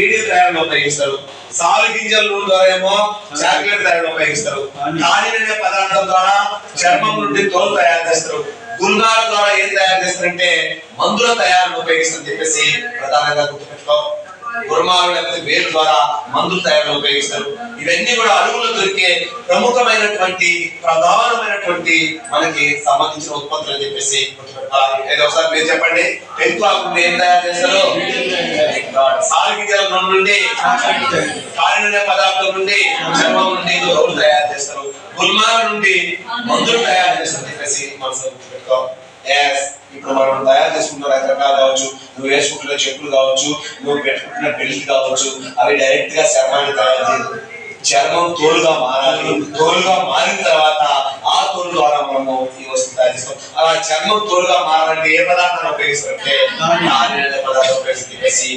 బీడీ తయారీలో ఉపయోగిస్తారు. సాలు గింజల నూనె ద్వారా ఏమో చాక్లెట్ తయారీలో ఉపయోగిస్తారు. కాని అనే పదార్థం ద్వారా చర్మం నుండి తోలు తయారు చేస్తారు. గుల్మాల ద్వారా ఏం తయారు చేస్తారంటే మందుల తయారీని ఉపయోగిస్తారు చెప్పేసి ప్రధానంగా గుర్తుపెట్టుకో. గుర్మాలు లేకపోతే వేరు ద్వారా మందులు తయారులో ఉపయోగిస్తారు. ఇవన్నీ కూడా అడవుల్లో దొరికే ప్రముఖమైనటువంటి ప్రధానమైనటువంటి మనకి సంబంధించిన ఉత్పత్తులు అని చెప్పేసి ఒకసారి మీరు చెప్పండి. టెంకు ఆకు ఏం తయారు చేస్తారు? సాగిజల నుండి కాలిన పదార్థం నుండి చర్మం నుండి రోడ్లు తయారు చేస్తారు. గుల్మాల నుండి మందులు తయారు చేస్తారు చెప్పేసి మనసు ఇప్పుడు మనం తయారు చేసుకుంటున్న రకరకాలు కావచ్చు నువ్వు వేసుకుంటున్న చెప్పులు కావచ్చు నువ్వు పెట్టుకుంటున్న బెల్ట్ కావచ్చు అవి డైరెక్ట్గా చర్మాన్ని తయారు చేయదు చర్మం తోలుగా మారాలి. తోలుగా మారిన తర్వాత ఆ తోలు ద్వారా మనము ఈ వస్తువు తయారు చేస్తాం అలా చర్మం తోలుగా మారాలంటే ఏ పదార్థాన్ని ఉపయోగిస్తారంటే నాణ్యమైన పదార్థం ఉపయోగిస్తే చెప్పేసి